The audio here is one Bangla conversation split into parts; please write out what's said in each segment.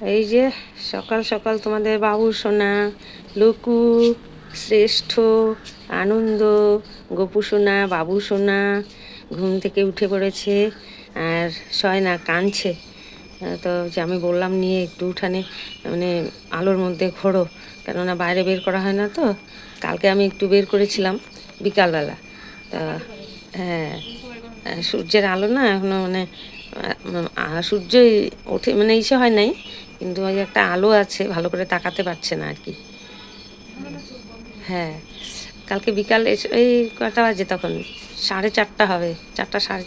এই যে সকাল সকাল তোমাদের বাবু, সোনা, লুকু, শ্রেষ্ঠ, আনন্দ, গপু সোনা, বাবু সোনা ঘুম থেকে উঠে পড়েছে আর শয় না কাঁদছে তো যে আমি বললাম নিয়ে একটু উঠানে মানে আলোর মধ্যে ঘোরো, কেননা বাইরে বের করা হয় না তো, কালকে আমি একটু বের করেছিলাম বিকালবেলা। তা হ্যাঁ সূর্যের আলো না এখনও মানে সূর্যই ওঠে মানে ইসে হয় নাই কিন্তু ওই একটা আলো আছে, ভালো করে তাকাতে পারছে না আর কি। হ্যাঁ কালকে বিকাল এই কটা বাজে তখন? সাড়ে চারটা হবে, চারটা সাড়ে,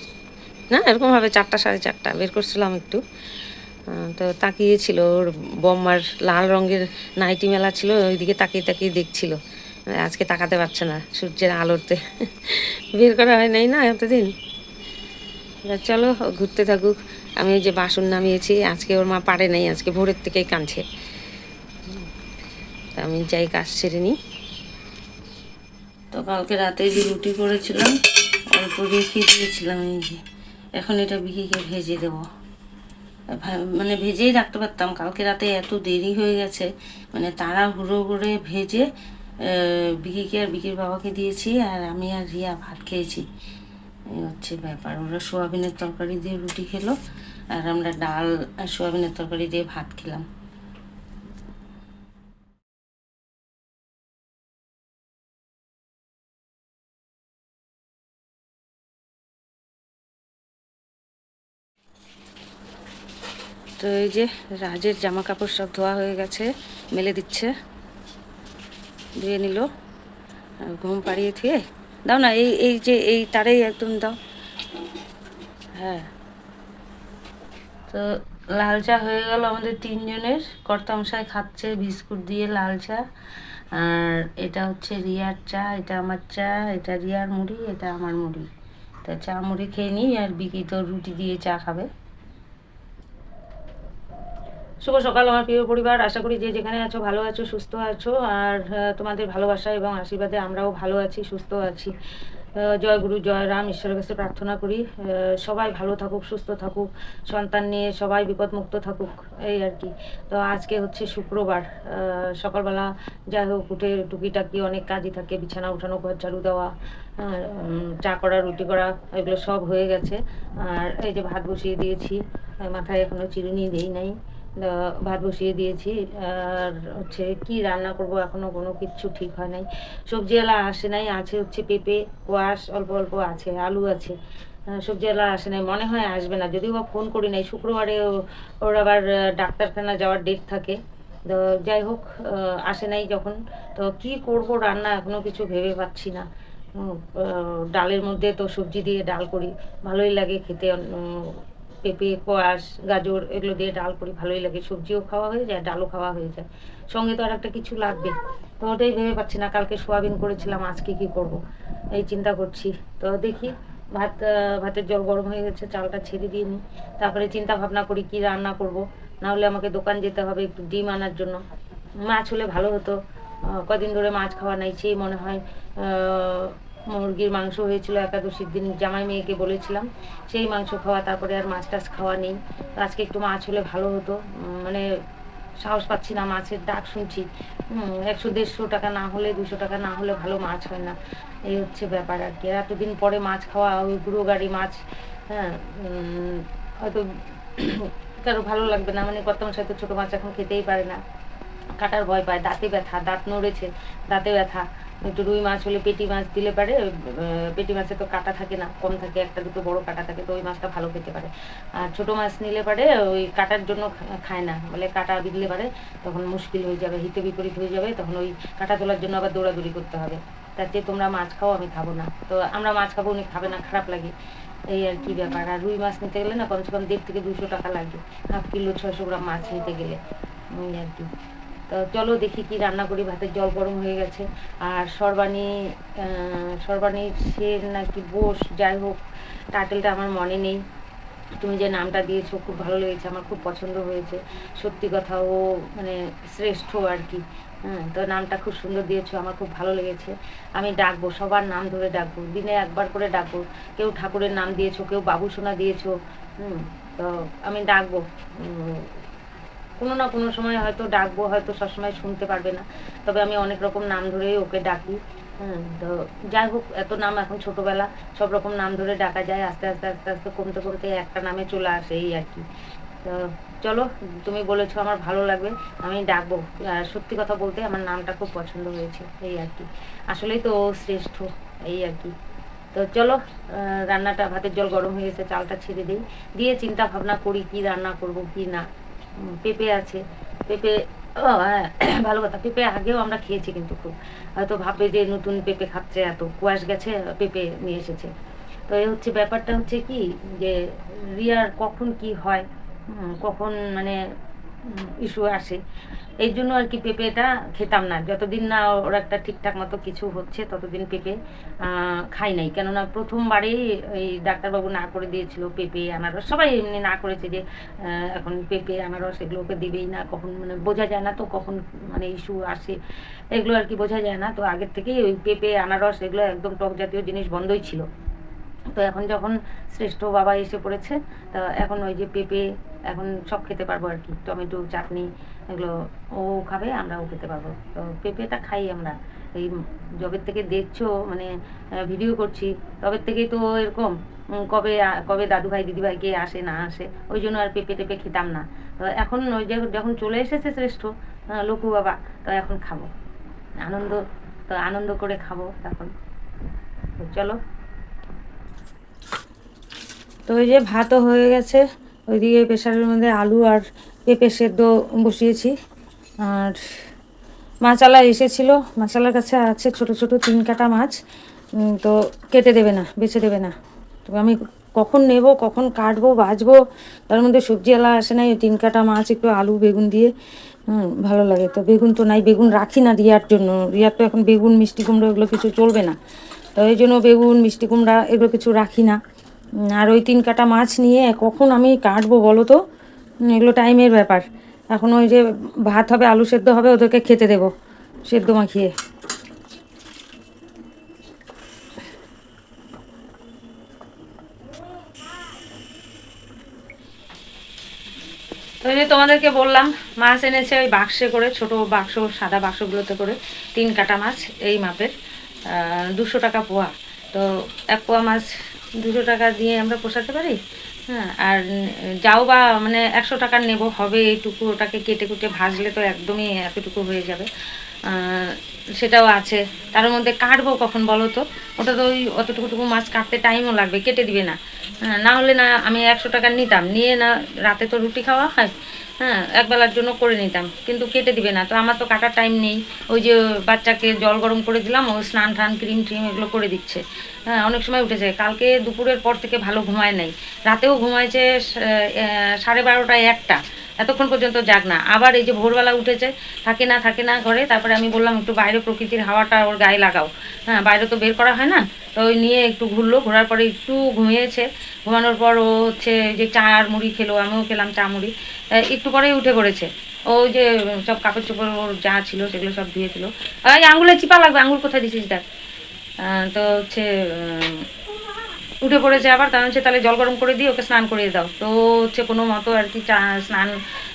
না, এরকম হবে চারটা সাড়ে চারটা, বের করছিলাম একটু। তো তাকিয়েছিল ওর বম্মার লাল রঙের নাইটি মেলা ছিল, ওইদিকে তাকিয়ে তাকিয়ে দেখছিল। আজকে তাকাতে পারছে না সূর্যের আলোতে। বের করা হয় নাই না এতদিন। চলো ঘুরতে থাকুক। আমি ওই যে বাসন নামিয়েছি, আজকে ওর মা পারে নাই, আজকে ভোরের থেকেই কাঁদছে। আমি যাই কাজ সেরে নিই। তো কালকে রাতে যে রুটি করেছিলাম, অল্প রেখে দিয়েছিলাম এই যে, এখন এটা বিকিকে ভেজে দেবো। মানে ভেজেই রাখতে পারতাম, কালকে রাতে এত দেরি হয়ে গেছে মানে তারা হুড়ো করে ভেজে বিকিকে আর বিকির বাবাকে দিয়েছি, আর আমি আর রিয়া ভাত খেয়েছি। এই হচ্ছে ব্যাপার। ওরা সোয়াবিনের তরকারি দিয়ে রুটি খেলো, আর আমরা ডাল আর সোয়াবিনের তরকারি দিয়ে ভাত খেলাম। তো এই যে রাজের জামা কাপড় সব ধোয়া হয়ে গেছে, মেলে দিচ্ছে। ধুয়ে নিল ঘুম পাড়িয়ে থুয়ে দাও না, এই এই যে, এই তারেই একদম দাও। হ্যাঁ। তো লাল চা হয়ে গেল আমাদের তিনজনের। কর্তামশাই খাচ্ছে বিস্কুট দিয়ে লাল চা। আর এটা হচ্ছে রিয়ার চা, এটা আমার চা, এটা রিয়ার মুড়ি, এটা আমার মুড়ি। তা চা মুড়ি খেয়ে নিই আর বিকি তো রুটি দিয়ে চা খাবে। শুভ সকাল আমার প্রিয় পরিবার। আশা করি যে যেখানে আছো, ভালো আছো, সুস্থ আছো। আর তোমাদের ভালোবাসা এবং আশীর্বাদে আমরাও ভালো আছি, সুস্থ আছি। জয় গুরু, জয় রাম, ঈশ্বরের কাছে প্রার্থনা করি। সবাই ভালো থাকুক, সুস্থ থাকুক, সন্তান নিয়ে সবাই বিপদমুক্ত থাকুক, এই আর কি। তো আজকে হচ্ছে শুক্রবার। সকালবেলা যাই হোক, উঠে টুকিটাকি অনেক কাজই থাকে, বিছানা উঠানো, ঘর ঝাড়ু দেওয়া চা করা, রুটি করা, এগুলো সব হয়ে গেছে। আর এই যে ভাত বসিয়ে দিয়েছি, মাথায় এখনও চিরুনি দেই নাই। ভাত বসিয়ে দিয়েছি। আর হচ্ছে কি রান্না করব এখনও কোনো কিচ্ছু ঠিক হয় নাই। সবজিওয়ালা আসে নাই, আছে হচ্ছে পেঁপে, কোয়াশ, অল্প অল্প আছে, আলু আছে। সবজিওয়ালা আসে নাই, মনে হয় আসবে না। যদিও বা ফোন করি নাই, শুক্রবারে ওর আবার ডাক্তারখানা যাওয়ার ডেট থাকে। তো যাই হোক আসে নাই যখন। তো কি করব রান্না এখনও কিছু ভেবে পাচ্ছি না। ডালের মধ্যে তো সবজি দিয়ে ডাল করি। ভালোই লাগে খেতে পেঁপে, কোয়াশ, গাজর এগুলো দিয়ে ডাল করি, ভালোই লাগে। সবজিও খাওয়া হয়ে যায়, ডালও খাওয়া হয়ে যায়। সঙ্গে তো আর একটা কিছু লাগবে। তো ওটাই ভেবে পাচ্ছি না, কালকে সোয়াবিন করেছিলাম, আজকে কি করব? এই চিন্তা করছি। তো দেখি, ভাত ভাতের জল গরম হয়ে গেছে, চালটা ছেড়ে দিয়ে নিই। তারপরে চিন্তা ভাবনা করি কি রান্না করব। না হলে আমাকে দোকান যেতে হবে একটু ডিম আনার জন্য। মাছ হলে ভালো হতো। কদিন ধরে মাছ খাওয়া নাই, সেই মনে হয় মুরগির মাংস হয়েছিল একাদশীর দিন, জামাই মেয়েকে বলেছিলাম, সেই মাংস খাওয়া, তারপরে আর মাছ টাছ খাওয়া নেই। আজকে একটু মাছ হলে ভালো হতো। মানে সাহস পাচ্ছি না মাছের ডাক শুনছি। একশো দেড়শো টাকা না হলে, দুশো টাকা না হলে ভালো মাছ হয় না। এই হচ্ছে ব্যাপার আর কি। এতদিন পরে মাছ খাওয়া, ওই গুঁড়ো গাড়ি মাছ হ্যাঁ হয়তো কারও ভালো লাগবে না। মানে কত সাথে ছোটো মাছ এখন খেতেই পারে না। কাটার ভয় পায়, দাঁতে ব্যথা, দাঁত নড়েছে, দাঁতে ব্যথা। একটু রুই মাছ হলে পেটি মাছ দিলে পারে পেটি মাছে তো কাটা থাকে না, কম থাকে, একটা দুটো বড় কাটা থাকে, তো ওই মাছটা ভালো খেতে পারে। আর ছোটো মাছ নিলে পারে, ওই কাটার জন্য খায় না, বলে কাটা দিলে পারে, তখন মুশকিল হয়ে যাবে, হিতে বিপরীত হয়ে যাবে, তখন ওই কাটা তোলার জন্য আবার দৌড়াদৌড়ি করতে হবে। তার চেয়ে তোমরা মাছ খাও, আমি খাব না। তো আমরা মাছ খাব, উনি খাবে না, খারাপ লাগে। এই আর কি ব্যাপার, আর রুই মাছ নিতে গেলে না, কমসে কম দেড় থেকে দুশো টাকা লাগবে হাফ কিলো, ছয়শো গ্রাম মাছ নিতে গেলে এই আর কি। তো চলো দেখি কি রান্না করি, ভাতের জল গরম হয়ে গেছে। আর সর্বাণী সর্বাণী সের নাকি বোস যাই হোক টাইটেলটা আমার মনে নেই। তুমি যে নামটা দিয়েছ, খুব ভালো লেগেছে, আমার খুব পছন্দ হয়েছে। সত্যি কথা, ও মানে শ্রেষ্ঠ আর কি। হ্যাঁ তো নামটা খুব সুন্দর দিয়েছ, আমার খুব ভালো লেগেছে। আমি ডাকবো, সবার নাম ধরে ডাকবো, দিনে একবার করে ডাকবো। কেউ ঠাকুরের নাম দিয়েছ, কেউ বাবুসোনা দিয়েছ, হুম, তো আমি ডাকবো। কোনো না কোনো সময় হয়তো ডাকবো, হয়তো সবসময় শুনতে পারবে না। তবে আমি অনেক রকম নাম ধরেই ওকে ডাকি। তো যাই হোক, এত নাম এখন ছোটোবেলা। সব রকম নাম ধরে ডাকা যায়, আস্তে আস্তে আস্তে আস্তে, কমতে কমতে একটা নামে চলে আসে এই আর কি। তো চলো, তুমি বলেছ আমার ভালো লাগবে, আমি ডাকবো। আর সত্যি কথা বলতে আমার নামটা খুব পছন্দ হয়েছে, এই আর কি। আসলেই তো শ্রেষ্ঠ, এই আর কি। তো চলো রান্নাটা ভাতের জল গরম হয়ে গেছে, চালটা ছেড়ে দিই। দিয়ে চিন্তা ভাবনা করি কি রান্না করব, কি না। পেঁপে আছে। পেঁপে, ও হ্যাঁ ভালো কথা। পেঁপে আগেও আমরা খেয়েছি কিন্তু খুব। হয়তো ভাবে যে নতুন পেঁপে খাচ্ছে, এত কুয়াশ গেছে, পেঁপে নিয়ে এসেছে। তো এই হচ্ছে ব্যাপারটা হচ্ছে কি যে রিয়ার কখন কি হয়? কখন মানে ইস্যু আসে। এই জন্য আর কি পেঁপেটা খেতাম না। যতদিন না ওর একটা ঠিকঠাক মতো কিছু হচ্ছে, ততদিন পেঁপে খাই নাই। কেননা প্রথমবারেই ওই ডাক্তারবাবু না করে দিয়েছিল পেঁপে আনারস। সবাই এমনি না করেছে যে এখন পেঁপে, আনারস এগুলোকে দেবেই না। কখন মানে বোঝা যায় না তো কখন মানে ইস্যু আসে। এগুলো আর কি বোঝা যায় না। তো আগের থেকেই ওই পেঁপে, আনারস এগুলো একদম টক জাতীয় জিনিস বন্ধই ছিল। তো এখন যখন শ্রেষ্ঠ বাবা এসে পড়েছে, তা এখন ওই যে পেঁপে এখন সব খেতে পারব আর কি। টমেটো, চাটনি এগুলো ও খাবে, আমরাও খেতে পারব। তো পেঁপেটা খাই আমরা। এই জবের থেকে দেখছ মানে ভিডিও করছি, তবের থেকেই তো এরকম কবে কবে দাদু ভাই, দিদি ভাই কে আসে, না আসে, ওই জন্য আর পেঁপে টেপে খেতাম না। তো এখন ওই যে যখন চলে এসেছে শ্রেষ্ঠ লঘু বাবা, তো এখন খাব। আনন্দ, তো আনন্দ করে খাব এখন। তো চলো। তো ওই যে ভাতও হয়ে গেছে। ওইদিকে প্রেশারের মধ্যে আলু আর পেঁপে সেদ্ধ বসিয়েছি। আর মাছালা এসেছিল। মাছালার কাছে আছে ছোট ছোট তিন কাটা মাছ। তো কেটে দেবে না, বেছে দেবে না। তো আমি কখন নেব, কখন কাটবো বাজবো তার মধ্যে সবজিওয়ালা আসে নাই তিন কাটা মাছ, একটু আলু, বেগুন দিয়ে। ভালো লাগে তো। বেগুন তো নাই, বেগুন রাখি না রিয়ার জন্য। রিয়ার তো এখন বেগুন, মিষ্টি কুমড়ো এগুলো কিছু চলবে না। তো এই জন্য বেগুন, মিষ্টি কুমড়া, এগুলো কিছু রাখি না। আর ওই তিন কাটা মাছ নিয়ে কখন আমি কাটবো বলো তো? এগুলো টাইমের ব্যাপার। এখন ওই যে ভাত হবে, আলু সেদ্ধ হবে, ওদেরকে খেতে দেবো, সেদ্ধ মাখিয়ে। এই যে তোমাদেরকে বললাম, মাছ এনেছে ওই বাক্সে করে, ছোট বাক্স, সাদা বাক্সগুলোতে করে, তিন কাটা মাছ, এই মাপের দুশো টাকা পোয়া। তো এক পোয়া মাছ দুশো টাকা দিয়ে আমরা পোষাতে পারি? হ্যাঁ আর যাও বা মানে একশো টাকার নেব, হবে এইটুকু, ওটাকে কেটে কুটে ভাজলে তো একদমই এতটুকু হয়ে যাবে। সেটাও আছে। তার মধ্যে কাটবো কখন বলো তো? ওটা তো ওই অতটুকুটুকু মাছ কাটতে টাইমও লাগবে কেটে দিবে না। হ্যাঁ, না হলে না আমি একশো টাকা নিতাম। নিয়ে না রাতে তো রুটি খাওয়া হয়। হ্যাঁ একবেলার জন্য করে নিতাম। কিন্তু কেটে দিবে না। তো আমার তো কাটার টাইম নেই। ওই যে বাচ্চাকে জল গরম করে দিলাম ও স্নান টান ক্রিম ট্রিম এগুলো করে দিচ্ছে। হ্যাঁ অনেক সময় উঠেছে। কালকে দুপুরের পর থেকে ভালো ঘুমায় নাই। রাতেও ঘুমাইছে সাড়ে বারোটায় একটা। এতক্ষণ পর্যন্ত যাক না। আবার এই যে ভোরবেলা উঠেছে, থাকে না থাকে না ঘরে, তারপরে আমি বললাম একটু বাইরে প্রকৃতির হাওয়াটা ওর গায়ে লাগাও। হ্যাঁ বাইরে তো বের করা হয় না, তো ওই নিয়ে একটু ঘুরলো, ঘোরার পরে একটু ঘুমিয়েছে। ঘুমানোর পর ও হচ্ছে যে চা আর মুড়ি খেলো, আমিও খেলাম চা মুড়ি। একটু পরেই উঠে পড়েছে। ও যে সব কাপড় চোপড় ওর যা ছিল সেগুলো সব ধুয়েছিল এই আঙুলে চিপা লাগবে আঙুল কোথায় দিছিস দেখ। তো হচ্ছে উঠে পড়েছে আবার, তার হচ্ছে তাহলে জল গরম করে দিয়ে ওকে স্নান করিয়ে দাও। তো হচ্ছে কোনো মতো আর কি স্নান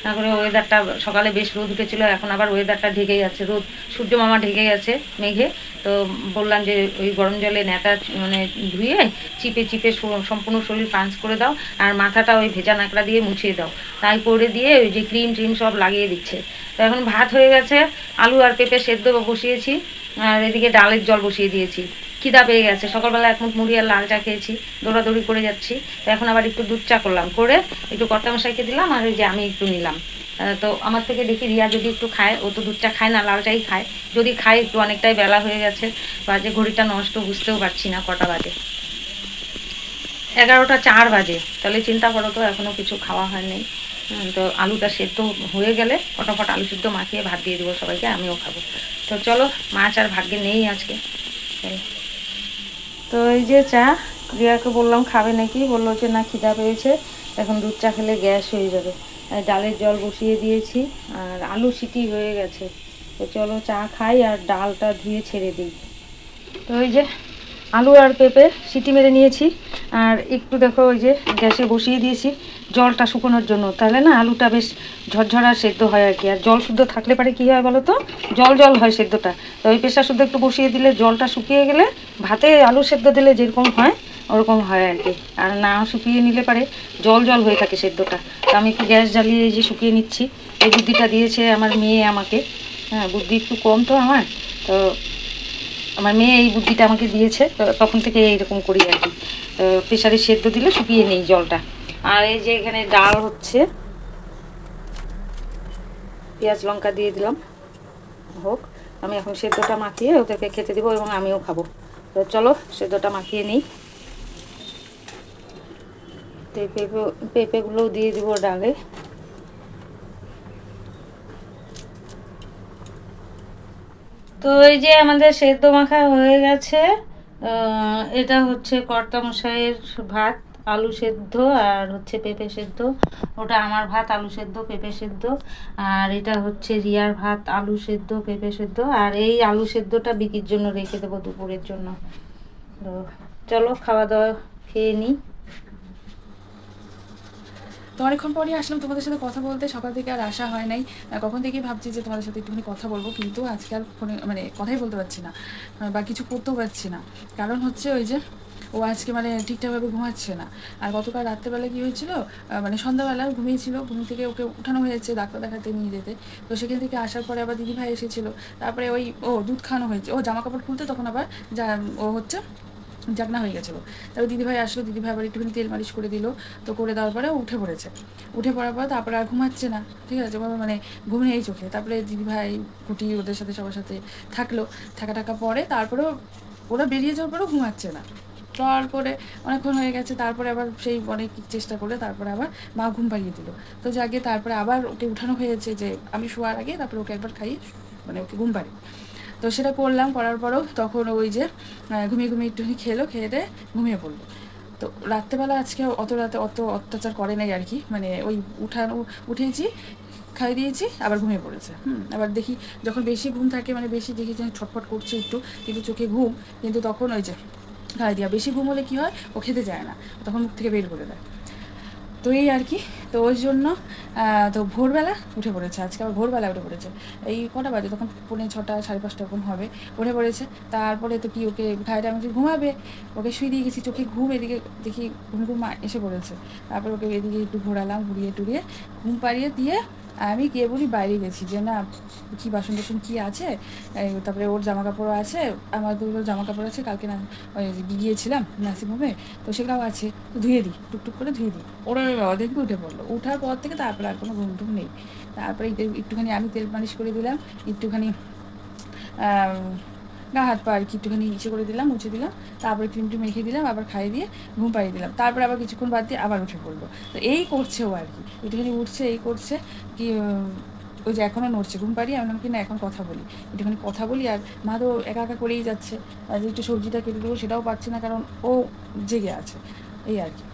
না করে ওয়েদারটা সকালে বেশ রোদ উঠেছিল, এখন আবার ওয়েদারটা ঢেকে যাচ্ছে। রোদ, সূর্য মামা ঢেকে গেছে মেঘে। তো বললাম যে ওই গরম জলে নেতা মানে ধুয়ে চিপে চিপে সম্পূর্ণ শরীর পাঞ্চ করে দাও আর মাথাটা ওই ভেজা নাকড়া দিয়ে মুছিয়ে দাও। তাই করে দিয়ে ওই যে ক্রিম ট্রিম সব লাগিয়ে দিচ্ছে। তো এখন ভাত হয়ে গেছে, আলু আর পেঁপে সেদ্ধ বসিয়েছি, আর এদিকে ডালের জল বসিয়ে দিয়েছি। খিদা পেয়ে গেছে। সকালবেলা এক মুড়ি আর লাল চা খেয়েছি, দৌড়াদৌড়ি করে যাচ্ছি। তো এখন আবার একটু দুধ চা করলাম। করে একটু কর্তামশাইকে দিলাম আর যে আমি একটু নিলাম। তো আমার থেকে দেখি রিয়া যদি একটু খায়, ও তো দুধ চা খায় না, লাল চাই খায়। যদি খায় একটু অনেকটাই বেলা হয়ে গেছে বাজে ঘড়িটা নষ্ট বুঝতেও পারছি না কটা বাজে। এগারোটা চার বাজে। তাহলে চিন্তা করো তো এখনও কিছু খাওয়া হয়নি। তো আলুটা সেদ্ধ হয়ে গেলে ফটাফট আলু সেদ্ধ মাখিয়ে ভাত দিয়ে দেবো সবাইকে, আমিও খাব। তো চলো, মাছ আর ভাগ্যে নেই আজকে। তো এই যে চা রিয়াকে বললাম খাবে নাকি? বলল যে না, খিদা পেয়েছে। এখন দুধ চা খেলে গ্যাস হয়ে যাবে। ডালের জল বসিয়ে দিয়েছি, আর আলু সিটি হয়ে গেছে। তো চলো চা খাই আর ডালটা ধুয়ে ছেড়ে দিই। তো ওই যে আলু আর পেঁপে সিটি মেরে নিয়েছি। আর একটু দেখো, ওই যে গ্যাসে বসিয়ে দিয়েছি। জলটা শুকোনোর জন্য। তাহলে না আলুটা বেশ ঝরঝরা সেদ্ধ হয় আর কি। আর জল শুদ্ধ থাকলে পারে কী হয় বলো তো জল জল হয় সেদ্ধটা। তো ওই প্রেশার শুদ্ধ একটু বসিয়ে দিলে জলটা শুকিয়ে গেলে ভাতে আলু সেদ্ধ দিলে যেরকম হয়, ওরকম হয় আর কি। আর না শুকিয়ে নিলে পারে জল জল হয়ে থাকে সেদ্ধটা। তো আমি একটু গ্যাস জ্বালিয়ে যে শুকিয়ে নিচ্ছি। এই বুদ্ধিটা দিয়েছে আমার মেয়ে আমাকে। হ্যাঁ বুদ্ধি একটু কম তো আমার। তো আমার মেয়ে এই বুদ্ধিটা আমাকে দিয়েছে। তখন থেকে এইরকম করি আর কি। প্রেশারে সেদ্ধ দিলে শুকিয়ে নেই জলটা। আর এই যে এখানে ডাল হচ্ছে। পেঁয়াজ লঙ্কা দিয়ে দিলাম। হোক, আমি এখন সেদ্ধটা মাখিয়ে ওদেরকে খেতে দেবো এবং আমিও খাব। তো চলো, সেদ্ধটা মাখিয়ে নিই। তো এই পেঁপে পেঁপেগুলোও দিয়ে দিব ডালে। তো এই যে আমাদের সেদ্ধ মাখা হয়ে গেছে। এটা হচ্ছে কর্তা মশাইয়ের ভাত। আলু সেদ্ধ আর হচ্ছে পেঁপে সেদ্ধ। ওটা আমার ভাত, আলু সেদ্ধ, পেঁপে সেদ্ধ। আর এটা হচ্ছে রিয়ার ভাত, আলু সেদ্ধ, পেঁপে সেদ্ধ। আর এই আলু সেদ্ধটা বিকির জন্য রেখে দেবো দুপুরের জন্য। তো চলো খাওয়া দাওয়া খেয়ে নিই। তো অনেকক্ষণ পরই আসলাম তোমাদের সাথে কথা বলতে, সকাল থেকে আর আসা হয় নাই। কখন থেকেই ভাবছি যে তোমাদের সাথে একটুখানি কথা বলব, কিন্তু আজকে আর ফোনে মানে কথাই বলতে পারছি না। বা কিছু করতেও পারছি না। কারণ হচ্ছে ওই যে ও আজকে মানে ঠিকঠাকভাবে ঘুমাচ্ছে না। আর গতকাল রাত্রেবেলা কী হয়েছিল মানে সন্ধ্যাবেলা ঘুমিয়েছিল ঘুম থেকে ওকে উঠানো হয়েছে ডাক্তার দেখাতে নিয়ে যেতে। তো সেখান থেকে আসার পরে আবার দিদিভাই এসেছিল। তারপরে ওই, ও দুধ খাওয়ানো হয়েছে, ও জামা কাপড় খুলতে তখন আবার যা, ও হচ্ছে জাগনা হয়ে গেছিল। তারপর দিদিভাই আসলো দিদিভাই আবার একটুখানি তেল মালিশ করে দিল। তো করে দেওয়ার পরে উঠে পড়েছে। উঠে পড়ার পর তারপরে আর ঘুমাচ্ছে না, ঠিক আছে? মানে ঘুম নেই চোখে। তারপরে দিদিভাই কুটি ওদের সাথে সবার সাথে থাকল। থাকা টাকা পরে তারপরেও ওরা বেরিয়ে যাওয়ার পরেও ঘুমাচ্ছে না। তারপরে অনেকক্ষণ হয়ে গেছে, তারপরে আবার সেই অনেক চেষ্টা করে তারপরে আবার মা ঘুম পাইয়ে দিল। তো যাকে তারপরে আবার ওকে উঠানো হয়েছে যে আমি শোয়ার আগে তারপরে ওকে একবার খাইয়ে মানে ওকে ঘুম পাড়ি তো সেটা করলাম, করার পরেও তখন ওই যে ঘুমিয়ে ঘুমিয়ে একটুখানি খেলো, খেয়ে দিয়ে ঘুমিয়ে পড়ল। তো রাত্রেবেলা আজকে অত রাতে অত অত্যাচার করে নাই আর কি মানে ওই উঠানো, উঠেছি, খাই দিয়েছি, আবার ঘুমিয়ে পড়েছে। হুম, আবার দেখি যখন বেশি ঘুম থাকে মানে বেশি দেখি যে ছটফট করছে একটু, কিন্তু চোখে ঘুম, কিন্তু তখন ওই যে খাই দিয়া। বেশি ঘুম হলে কী হয়? ও খেতে যায় না। তখন মুখ থেকে বের করে দেয়। তো এই আর কি। তো ওই জন্য তো ভোরবেলা উঠে পড়েছে। আজকে আবার ভোরবেলা উঠে পড়েছে। এই কটা বাজে? তখন পৌনে ছটা, সাড়ে পাঁচটা এরকম হবে। উঠে পড়েছে। তারপরে তো কি ওকে খাইটা আমি ঘুমাবে? ওকে শুয়ে দিয়ে গেছি। চোখে ঘুম এদিকে দেখি ঘুম ঘুম এসে পড়েছে। তারপর ওকে এদিকে একটু ঘোরালাম, ঘুরিয়ে টুরিয়ে। ঘুম পাড়িয়ে দিয়ে আমি গিয়ে বলি, বাইরে গেছি। যে, না, কী বাসন টাসন কী আছে? তারপরে ওর জামা কাপড় আছে, আমার দুটো জামা কাপড় আছে, কালকে না গিয়েছিলাম নার্সিংহোমে, তো সেটাও আছে, তো ধুয়ে দিই, টুকটুক করে ধুয়ে দিই। ওরা দেখবি, উঠে পড়ল। ওঠার পর থেকে তারপরে আর কোনো ঘুম টুম নেই। তারপরে একটুখানি আমি তেল মালিশ করে দিলাম, একটুখানি গা, হাত, পা আর কি একটুখানি ইসে করে দিলাম, মুছে দিলাম, তারপরে ক্রিম টিম মেখে দিলাম, আবার খাইয়ে দিয়ে ঘুম পাড়িয়ে দিলাম। তারপরে আবার কিছুক্ষণ বাদ দিয়ে আবার উঠে পড়ল। তো এই করছে ও আর কি। একটুখানি উঠছে, এই করছে, কি, ওই যে এখনও নড়ছে, ঘুম পাড়িয়ে আমি কি না, এখন কথা বলি। একটুখানি কথা বলি আর, মা তো একা একা করেই যাচ্ছে, আর যে একটু সবজিটা কেটে দেবো, সেটাও পাচ্ছে না, কারণ ও জেগে আছে। এই আর কি।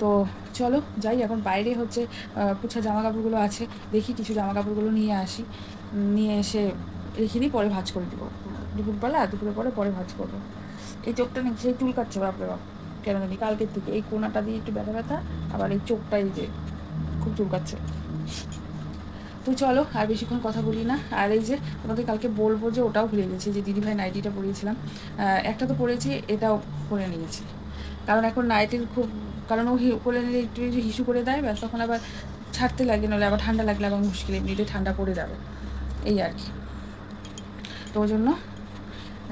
তো চলো, যাই, এখন বাইরে হচ্ছে পুছা জামা কাপড়গুলো আছে, দেখি কিছু জামা কাপড়গুলো নিয়ে আসি। নিয়ে এসে রেখে দিই পরে ভাজ করে দেবো দুপুরবেলা, দুপুরের পরে পরে ভাজ করব। এই চোখটা নিয়ে সেই চুল কাটছে বাপরে বাপ, কেন জানি কালকের থেকে। এই কোনাটা দিয়ে একটু ব্যথা ব্যথা, আবার এই চোখটা এই যে খুব চুল কাটছে। তো চলো, আর বেশিক্ষণ কথা বলি না। আর এই যে তোমাদের কালকে বলব যে ওটাও ভুলে গেছি, যে দিদিভাই নাইটিটা পরিয়েছিলাম। একটা তো পরেছি, এটাও পরে নিয়েছি। কারণ এখন নাইটির খুব, কারণ ও কোলে নিলে একটু একটু হিসু করে দেয়, ব্যাস, তখন আবার ছাড়তে লাগে, নাহলে আবার ঠান্ডা লাগলে আবার মুশকিল, এমনিতে ঠান্ডা পড়ে যাবে। এই আর কি। তো ওই জন্য।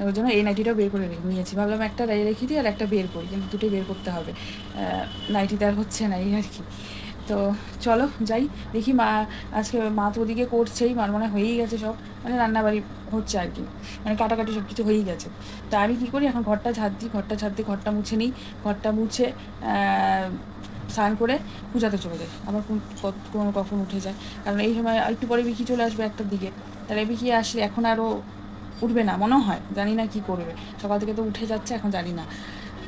ওই জন্য এই নাইটিটাও বের করে নিয়েছি। ভাবলাম একটা রেখে দিই আর একটা বের করি কিন্তু দুটোই বের করতে হবে। আহ, নাইটিটা আর হচ্ছে না এই আর কি। তো চলো যাই দেখি মা আজকে মা তো ওদিকে করছেই মার মনে হয় হয়েই গেছে সব। মানে রান্নাবাড়ি হচ্ছে আর কি। মানে কাটাকাটি সব কিছু হয়েই গেছে। তা আমি কী করি এখন ঘরটা ঝাড় দিই ঘরটা ঝাড় দিয়ে ঘরটা মুছে নিই। ঘরটা মুছে স্নান করে পূজাতে চলে যায় আবার কোন কখন উঠে যায়। কারণ এই সময় একটু পরে বিকি চলে আসবে একটার দিকে। তাহলে বিকি আসলে এখন আরও উঠবে না, মনে হয়। জানি না কি করবে। সকাল থেকে তো উঠে যাচ্ছে, এখন জানি না।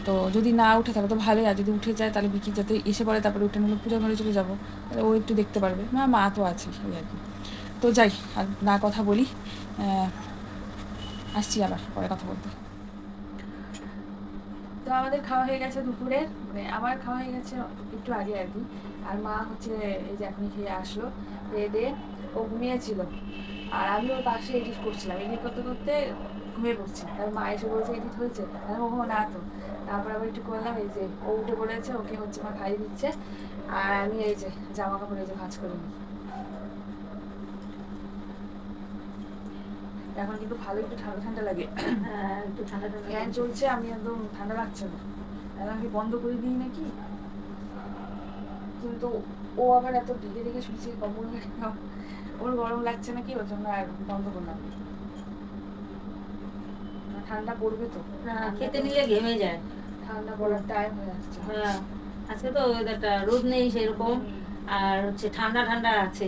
তো যদি না উঠে, তাহলে তো ভালোই। আর যদি উঠে যায়, তাহলে বিকি যাতে এসে পড়ে, তারপরে উঠে নিলে পূজা ঘরে চলে যাব। তাহলে ও একটু দেখতে পারবে। মা মা তো আছে এই আর কি। তো যাই, আর না কথা বলি। আসছি আবার, পরে কথা বলতে। তো আমাদের খাওয়া হয়ে গেছে দুপুরে মানে আমার খাওয়া হয়ে গেছে একটু আগে আর কি। আর মা হচ্ছে, এই যে এখনই খেয়ে আসলো, খেয়ে দিয়ে ও ঘুমিয়েছিল। আর আমি ওর পাশে এডিট করছিলাম। এডিট করতে করতে ঘুমিয়ে পড়ছি। আর মা এসে বলছে এডিট হয়েছে? আর ও না তো। তারপর আবার একটু করলাম এই যে ও উঠে পড়েছে ওকে হচ্ছে মা খাইয়ে দিচ্ছে। আর আমি এই যে জামা কাপড় এই যে ভাঁজ করে নিই। এখন কিন্তু ভালো একটু ঠান্ডা ঠান্ডা লাগে। হ্যাঁ, একটু ঠান্ডা ঠান্ডা ফ্যান চলছে আমি একদম ঠান্ডা লাগছে না। এখন আমি বন্ধ করে দিই নাকি? কিন্তু ও আবার এত ঢেকে ঢেকে শুনছে কম্বল। ওর গরম লাগছে নাকি? ওর জন্য বন্ধ করলাম। না, ঠান্ডা পড়বে তো। না খেতে নিলে ঘেমে যায়। ঠান্ডা পড়ার টাইম হয়ে আসছে। হ্যাঁ আজকে তো ওয়েদারটা রোদ নেই সেরকম। আর হচ্ছে ঠান্ডা ঠান্ডা আছে।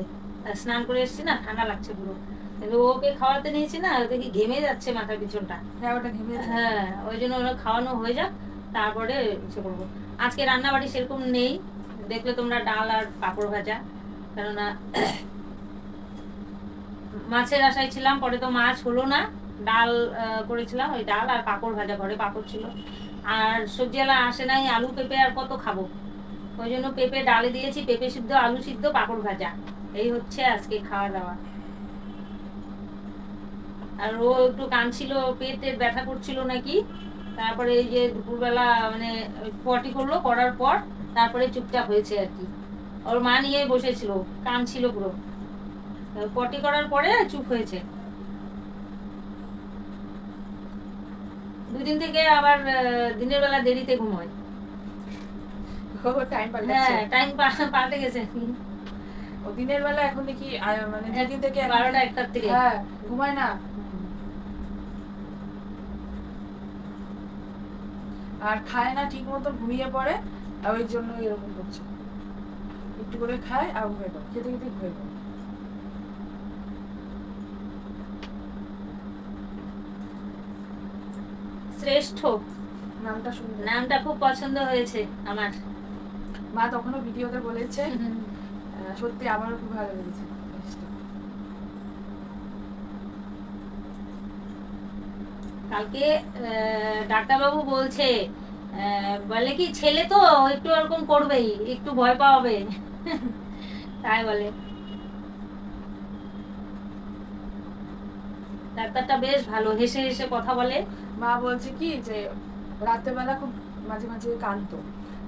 স্নান করে এসেছি না ঠান্ডা লাগছে পুরো। কিন্তু ওকে খাওয়াতে নিয়েছি না দেখি ঘেমে যাচ্ছে মাথার পিছনটা? হ্যাঁ ওটা ঘেমে হ্যাঁ ওই জন্য ওরা খাওয়ানো হয়ে যাক তারপরে ইচ্ছে করব। আজকে রান্নাবাড়ি সেরকম নেই। দেখলে তোমরা ডাল আর পাঁপড় ভাজা। কেননা মাছের আশায় ছিলাম, পরে তো মাছ হলো না। ডাল করেছিলাম, ওই ডাল আর পাঁপড় ভাজা, ঘরে পাঁপড় ছিল। আর সবজিওয়ালা আসে নাই, আলু, পেঁপে আর কত খাব। ওই জন্য পেঁপে ডালে দিয়েছি, পেঁপে সিদ্ধ, আলু সিদ্ধ, পাঁপড় ভাজা। এই হচ্ছে আজকে খাওয়া দাওয়া। আর ও একটু কাঁদছিল পেটের ব্যথা করছিল নাকি? তারপরে এই যে দুপুরবেলা মানে পটি করল, করার পর তারপরে চুপচাপ হয়েছে আর কি। ওর মা নিয়ে বসেছিল কাঁদছিল পুরো। পটি করার পরে চুপ হয়েছে। দুদিন থেকে আবার দিনের বেলা দেরিতে ঘুমোয়। টাইম হ্যাঁ টাইম পাল্টে গেছে। ও দিনের বেলা এখন দেখি মানে দুদিন থেকে বারোটা একটার থেকে। হ্যাঁ ঘুমায় না। আর খায় না ঠিক মতো ঘুমিয়ে পড়ে আর ওই জন্য এরকম করছে। একটু করে খায় আর ঘুমিয়ে পড়ে। খেতে খেতে ঘুমিয়ে পড়ে। শ্রেষ্ঠ। নামটা নামটা খুব পছন্দ হয়েছে আমার। মা তখনও ভিডিওতে বলেছে সত্যি আমারও খুব ভালো লেগেছে। কালকে ডাক্তারবাবু বলছে বলে কি ছেলে তো একটু ওরকম করবেই একটু ভয় পাওয়াবে। তাই বলে। ডাক্তারটা বেশ ভালো হেসে হেসে কথা বলে। মা বলছে কি যে রাত্রেবেলা খুব মাঝে মাঝে কাঁদতো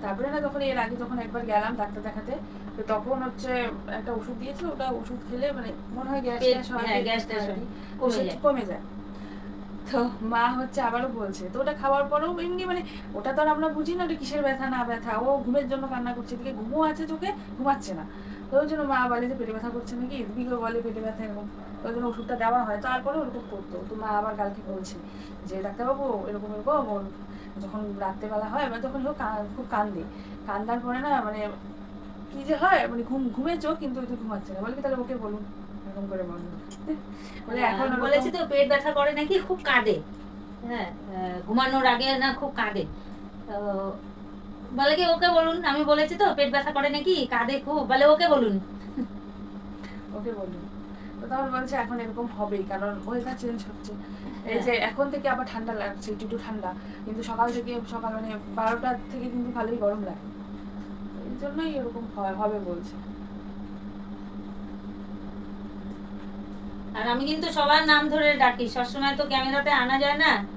তারপরে না তখন এর আগে যখন একবার গেলাম ডাক্তার দেখাতে তো তখন হচ্ছে একটা ওষুধ দিয়েছে ওটা ওষুধ খেলে মানে মনে হয় গ্যাস ট্যাস হয় হ্যাঁ, গ্যাস ট্যাস হয়, যায়। কমে যায়। তো মা হচ্ছে আবারও বলছে তো ওটা খাওয়ার পরেও এমনি মানে ওটা তো আর আমরা বুঝি না ওটা কিসের ব্যথা না ব্যথা ও ঘুমের জন্য কান্না করছে এদিকে ঘুমও আছে চোখে ঘুমাচ্ছে না। তো ওই জন্য মা বলে যে পেটে ব্যথা করছে নাকি? এদিকে বলে পেটে ব্যথা এরকম। ওই জন্য ওষুধটা দেওয়া হয় তারপরে ওরকম করতো। তো মা আবার কালকে বলছে যে ডাক্তারবাবু এরকম এরকম। ওর যখন রাত্রেবেলা হয় বা যখন খুব কান্দে। কান্দার পরে না মানে কি যে হয় মানে ঘুম ঘুমেছো কিন্তু ওই তো ঘুমাচ্ছে না। বলে কি তাহলে ওকে বলুন এরকম করে বলুন। বলে এখন বলেছি তো পেট ব্যথা করে নাকি খুব কাঁদে। হ্যাঁ ঘুমানোর আগে না খুব কাঁদে। তো বলে কি ওকে বলুন? আমি বলেছি তো পেট ব্যথা করে নাকি? কাঁদে খুব। বলে ওকে বলুন। ওকে বলুন। তো তখন বলছে এখন এরকম হবেই। কারণ ওয়েদার চেঞ্জ হচ্ছে। এই যে এখন থেকে আবার ঠান্ডা লাগছে একটু একটু ঠান্ডা। কিন্তু সকাল থেকে সকাল মানে বারোটার থেকে কিন্তু ভালোই গরম লাগে। এই জন্যই এরকম হবে বলছে। আর আমি কিন্তু সবার নাম ধরে ডাকি। সবসময় তো ক্যামেরাতে আনা যায় না।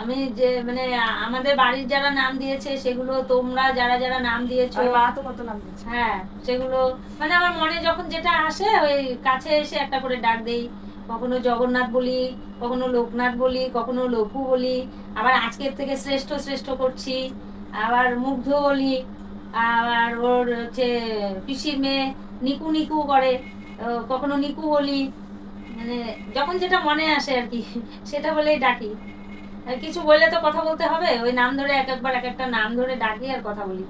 আমি যে মানে আমাদের বাড়ির যারা নাম দিয়েছে সেগুলো তোমরা যারা যারা নাম দিয়েছ মা তো কত নাম দিচ্ছে হ্যাঁ সেগুলো মানে আমার মনে যখন যেটা আসে ওই কাছে এসে একটা করে ডাক দেই। কখনো জগন্নাথ বলি কখনো লোকনাথ বলি কখনো লঘু বলি আবার আজকের থেকে শ্রেষ্ঠ শ্রেষ্ঠ করছি আবার মুগ্ধ বলি আবার ওর হচ্ছে পিসির মেয়ে নিকু নিকু করে কখনো নিকু বলি মানে যখন যেটা মনে আসে আর কি সেটা বলেই ডাকি। আর কিছু বললে তো কথা বলতে হবে। ওই নাম ধরে এক একবার এক একটা নাম ধরে ডাকি আর কথা বলি।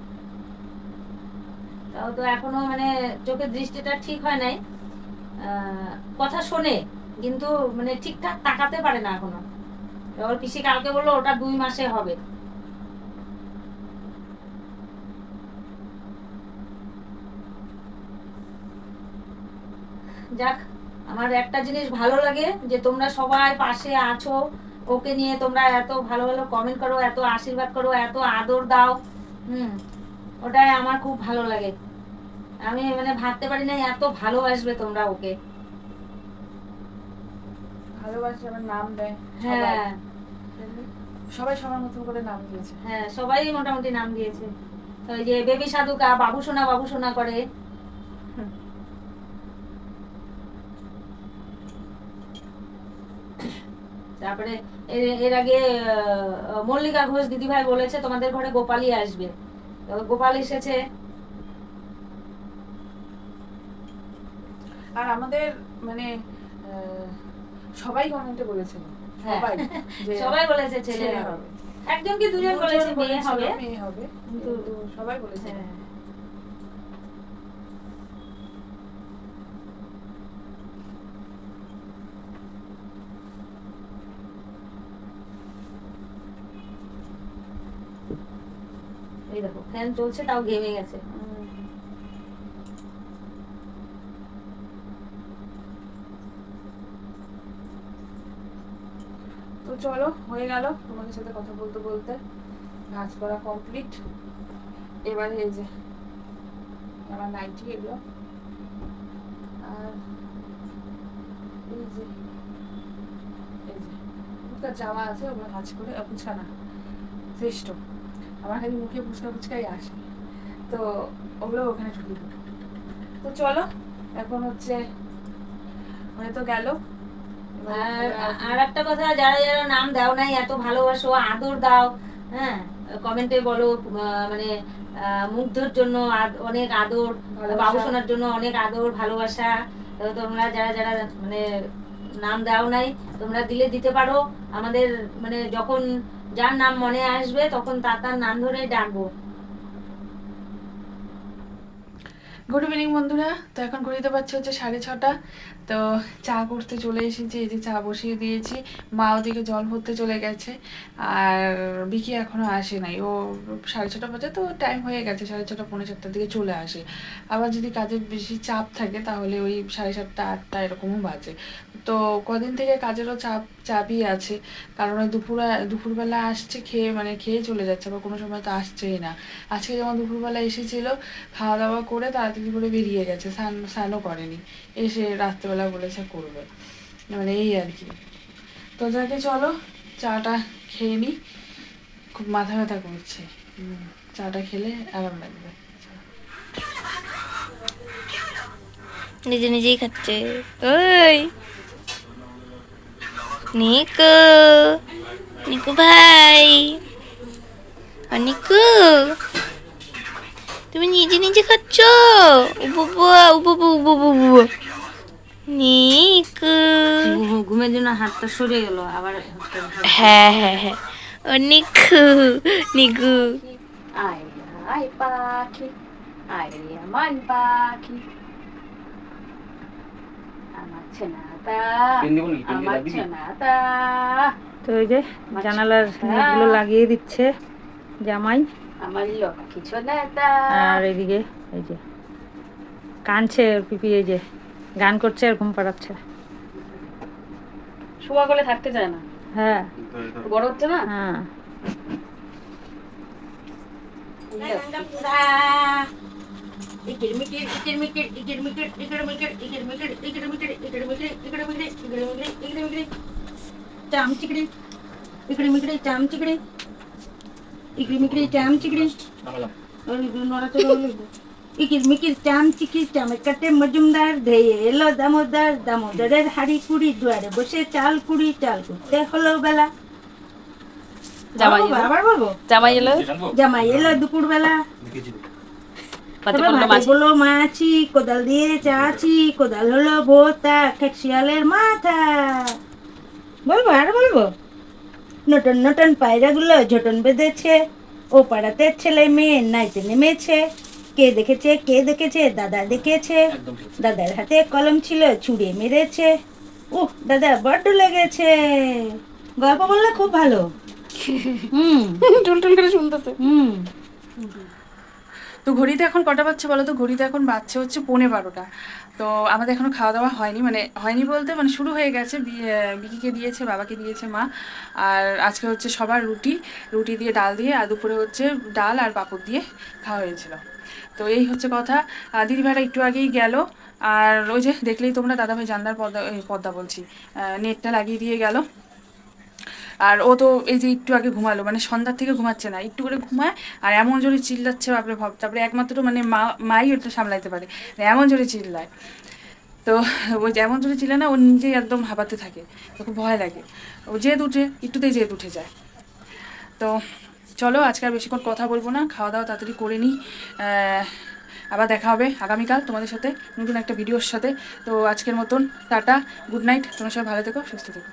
তাও তো এখনও মানে চোখের দৃষ্টিটা ঠিক হয় নাই। কথা শোনে, কিন্তু মানে ঠিকঠাক তাকাতে পারে না এখনও। ওর পিসি কালকে বলল ওটা দুই মাসে হবে। যাক, আমার একটা জিনিস ভালো লাগে যে তোমরা সবাই পাশে আছো। ওকে নিয়ে তোমরা এত ভালো ভালো কমেন্ট করো এত আশীর্বাদ করো এত আদর দাও। হুম ওটাই আমার খুব ভালো লাগে। আমি মানে ভাবতে পারি না এত ভালোবাসবে তোমরা ওকে। ভালোবাসে আমার নাম দেয় সবাই। হ্যাঁ। সবাই সবার করে নাম দিয়েছে। হ্যাঁ সবাই মোটামুটি নাম দিয়েছে। ওই যে বেবি সাধুকা বাবু সোনা বাবু সোনা করে। তারপরে এর- আগে মল্লিকা ঘোষ দিদিভাই বলেছে তোমাদের ঘরে গোপালই আসবে। গোপাল এসেছে। আর আমাদের মানে সবাই কমেন্টে বলেছিল হ্যাঁ। সবাই সবাই বলেছে ছেলে হবে। একজন কি দুজন বলেছে মেয়ে হবে? মেয়ে হবে। কিন্তু কিন্তু সবাই বলেছে হ্যাঁ। এই দেখো ফ্যান চলছে, তাও ঘেমে গেছে। তো চলো, হয়ে গেল তোমাদের সাথে কথা বলতে বলতে। নাচ করা কমপ্লিট এবারে এই যে, আমার নাইটি এগুলো আর এই যে এই যে জামা আছে, ওগুলো কাজ করে ফুচকা শ্রেষ্ঠ। আমার খালি মুখে ফুচকা ফুচকাই আসে। তো ওগুলো ওখানে দেবো তো চলো এখন হচ্ছে হয়ে তো গেল। আর একটা কথা যারা যারা নাম দাও নাই এত ভালোবাসো আদর দাও হ্যাঁ? কমেন্টে বলো মানে মুগ্ধর জন্য অনেক আদর। বাবুসোনার জন্য অনেক আদর ভালোবাসা। তোমরা যারা যারা মানে নাম দাও নাই তোমরা দিলে দিতে পারো। আমাদের মানে যখন যার নাম মনে আসবে, তখন তার তার নাম ধরে ডাকবো। গুড ইভিনিং বন্ধুরা। তো এখন ঘুরিতে পারছি হচ্ছে সাড়ে ছটা। তো চা করতে চলে এসেছি, এই যে চা বসিয়ে দিয়েছি। মা ওদিকে জল ভরতে চলে গেছে, আর বিকি এখনও আসে নাই। ও সাড়ে ছটা বাজে, তো টাইম হয়ে গেছে, সাড়ে ছটা, পৌনে চারটার দিকে চলে আসে। আবার যদি কাজের বেশি চাপ থাকে, তাহলে ওই সাড়ে সাতটা, আটটা এরকমও বাজে। তো কদিন থেকে কাজেরও চাপ, চাপই আছে। কারণ দুপুরে, দুপুরবেলা আসছে, খেয়ে মানে খেয়ে চলে যাচ্ছে, আবার কোনো সময় তো আসছেই না। আজকে যেমন দুপুরবেলা এসেছিল খাওয়া দাওয়া করে তাড়াতাড়ি করে বেরিয়ে গেছে, স্নান, স্নানও করেনি। এসে রাত্রেবেলা বলেছে করবে। মানে এই আর কি। তো যাকে চলো, চাটা খেয়ে নিই খুব মাথা ব্যথা করছে। চাটা খেলে আরাম লাগবে। নিজে নিজেই খাচ্ছে। ওই! নিকু নিকু ভাই নিকু তুমি নিজে নিজে খাচ্ছ উবুবুয়া উবুবু উবুবু নিকু ঘুমের জন্য হাতটা সরে গেল আবার হ্যাঁ হ্যাঁ হ্যাঁ ও নিকু নিকু আয় আয় পাখি আয় আমার পাখি আমার ছেনাটা আমার ছেনাটা তো ওই যে জানালার নেটগুলো লাগিয়ে দিচ্ছে জামাই। আর এদিকে এই যে কানছে পিপি এই যে গান করছে আর ঘুম পাড়াচ্ছে। শোয়া গলে থাকতে চায় না। হ্যাঁ। বড় হচ্ছে না? হ্যাঁ। মজুমদার ধেয়ে এলো দামোদর দামোদরের হাড়ি কুড়ি দুয়ারে বসে চাল কুড়ি চাল কুড়তে হলো বেলা জামাই বলব, আবার বলব জামাই এলো জামাই এলো দুপুর বেলা মাছ কোদাল দিয়ে চাচি কোদাল হলো ভোতা খেকশিয়ালের মাথা বলব আর বলব নটন নটন পায়রাগুলো ঝটন বেঁধেছে ও পাড়াতে ছেলে মেয়ে নাইতে নেমেছে কে দেখেছে কে দেখেছে দাদা দেখেছে দাদার হাতে কলম ছিল ছুড়ে মেরেছে উহ দাদা বড্ড লেগেছে গল্প বললে খুব ভালো হুম টুলটুল করে শুনতেছে হুম তো ঘড়িতে এখন কটা বাচ্চা বলো তো? ঘড়িতে এখন বাচ্চা হচ্ছে পৌনে বারোটা। তো আমাদের এখনও খাওয়া দাওয়া হয়নি মানে হয়নি বলতে মানে শুরু হয়ে গেছে। বিকিকে দিয়েছে, বাবাকে দিয়েছে মা। আর আজকে হচ্ছে সবার রুটি রুটি দিয়ে ডাল দিয়ে, আর দুপুরে হচ্ছে ডাল আর পাঁপড় দিয়ে খাওয়া হয়েছিল। তো এই হচ্ছে কথা। দিদিভাইরা একটু আগেই গেল। আর ওই যে দেখলেই তোমরা, দাদাভাই জানলার পর্দা পর্দা বলছি। নেটটা লাগিয়ে দিয়ে গেল। আর ও তো এই যে একটু আগে ঘুমালো মানে সন্ধ্যার থেকে ঘুমাচ্ছে না, একটু করে ঘুমায় আর এমন জোরে চিল্লাচ্ছে, বাপরে ভাব তারপরে একমাত্র মানে মা, মাই ওটা সামলাইতে পারে এমন জোরে চিল্লায়। তো ওই যেমন জোরে চিল্লায় না, ও নিজেই একদম হাঁপাতে থাকে তো খুব ভয় লাগে। ও জেদ উঠে, একটুতেই জেদ উঠে যায়। তো চলো, আজকে আর বেশিক্ষণ কথা বলব না, খাওয়া দাওয়া তাড়াতাড়ি করে নিই। আবার দেখা হবে আগামীকাল তোমাদের সাথে নতুন একটা ভিডিওর সাথে। তো আজকের মতন, টাটা, গুড নাইট, তোমরা সবাই ভালো থেকো, সুস্থ থেকো।